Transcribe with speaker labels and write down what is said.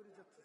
Speaker 1: করে যাচ্ছে।